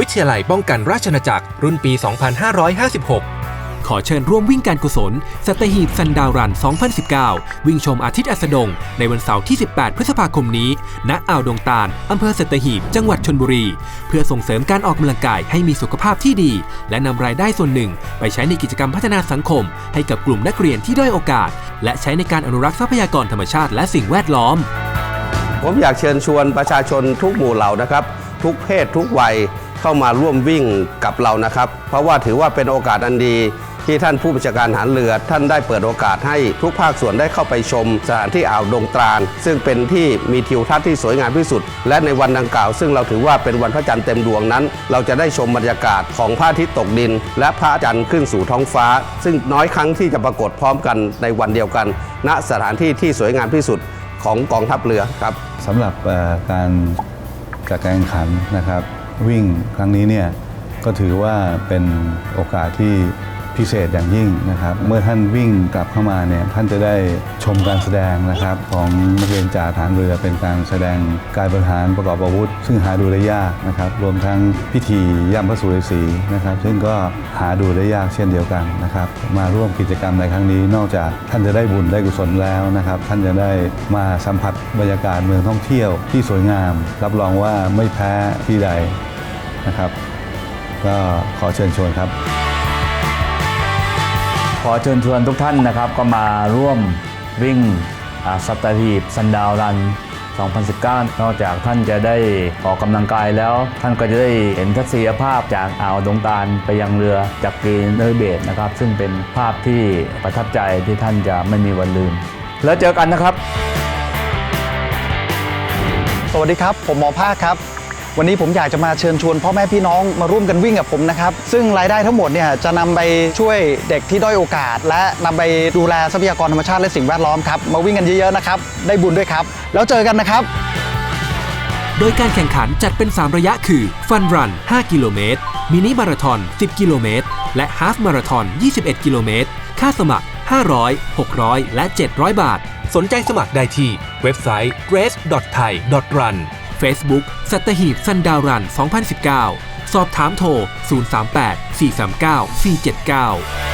วิทยาลัยป้องกันราชอาณาจักรรุ่นปี 2556 ขอเชิญร่วมวิ่งการกุศล สัตหีบซันดาวรัน 2019 วิ่งชมอาทิตย์อัสดง ในวันเสาร์ที่ 18 พฤษภาคมนี้ ณ อ่าวดงตาล อำเภอสัตหีบ จังหวัดชนบุรี เพื่อส่งเสริมการออกกำลังกายให้มีสุขภาพที่ดี และนำรายได้ส่วนหนึ่ง ไปใช้ในกิจกรรมพัฒนาสังคม ให้กับกลุ่มนักเรียนที่ด้อยโอกาส และใช้ในการอนุรักษ์ทรัพยากรธรรมชาติและสิ่งแวดล้อม ผมอยากเชิญชวนประชาชนทุกหมู่เหล่านะครับ ทุกเพศทุกวัย เข้ามาร่วมวิ่งกับเรานะครับ เพราะว่าถือว่าเป็นโอกาสอันดีที่ท่านผู้บัญชาการหารเรือ ท่านได้เปิดโอกาสให้ทุกภาคส่วนได้เข้าไปชมสถานที่อ่าวดงตราลซึ่งเป็นที่มีทิวทัศน์ที่สวยงามที่สุด และในวันดังกล่าว ซึ่งเราถือว่าเป็นวันพระจันทร์เต็มดวงนั้น เราจะได้ชมบรรยากาศของพระอาทิตย์ตกดิน และพระจันทร์ขึ้นสู่ท้องฟ้า ซึ่งน้อยครั้งที่จะปรากฏพร้อมกันในวันเดียวกัน ณสถานที่ที่สวยงามที่สุดของกองทัพเรือครับสำหรับการจัดการแข่งขันนะครับ วิ่งครั้งนี้เนี่ยก็ถือว่าเป็นโอกาสที่ พิเศษอย่างยิ่งนะครับ เมื่อท่านวิ่งกลับเข้ามาเนี่ยท่านจะได้ชมการแสดงนะครับของนักเรียนจ่าฐานเรือเป็นการแสดงการบริหารประกอบอาวุธ ซึ่งหาดูได้ยากนะครับ รวมทั้งพิธีย่ำพระสุรศรีนะครับ ซึ่งก็หาดูได้ยากเช่นเดียวกันนะครับ มาร่วมกิจกรรมในครั้งนี้ นอกจากท่านจะได้บุญได้กุศลแล้วนะครับ ท่านจะได้มาสัมผัสบรรยากาศเมืองท่องเที่ยวที่สวยงาม รับรองว่าไม่แพ้ที่ใดนะครับ ก็ขอเชิญชวนครับ ขอเชิญชวนทุกท่านนะครับ ก็มาร่วมวิ่งสัตหีบซันดาวรัน 2019 นอกจากท่านจะได้ออกกำลังกายแล้ว ท่านก็จะได้เห็นทัศนียภาพจากอ่าวดงตาลไปยังเรือจากกรีนเนอร์เบดนะครับ ซึ่งเป็นภาพที่ประทับใจที่ท่านจะไม่มีวันลืม แล้วเจอกันนะครับ สวัสดีครับ ผมหมอภาคครับ วันนี้ผมอยากจะมาเชิญชวนพ่อแม่พี่น้องมาร่วมกันวิ่งกับผมนะครับ ซึ่งรายได้ทั้งหมดเนี่ยจะนำไปช่วยเด็กที่ด้อยโอกาส และนำไปดูแลทรัพยากรธรรมชาติและสิ่งแวดล้อมครับ มาวิ่งกันเยอะๆนะครับ ได้บุญด้วยครับ แล้วเจอกันนะครับ โดยการแข่งขันจัดเป็น 3 ระยะคือฟันรัน 5 กิโลเมตร มินิมาราทอน 10 กิโลเมตร และฮาฟมาราทอน 21 กิโลเมตร ค่าสมัคร 500 600 และ 700 บาท สนใจสมัครได้ที่เว็บไซต์ grace.thai.run Facebook สัตหีบซันดาวรัน 2019 สอบถามโทร 038 439 479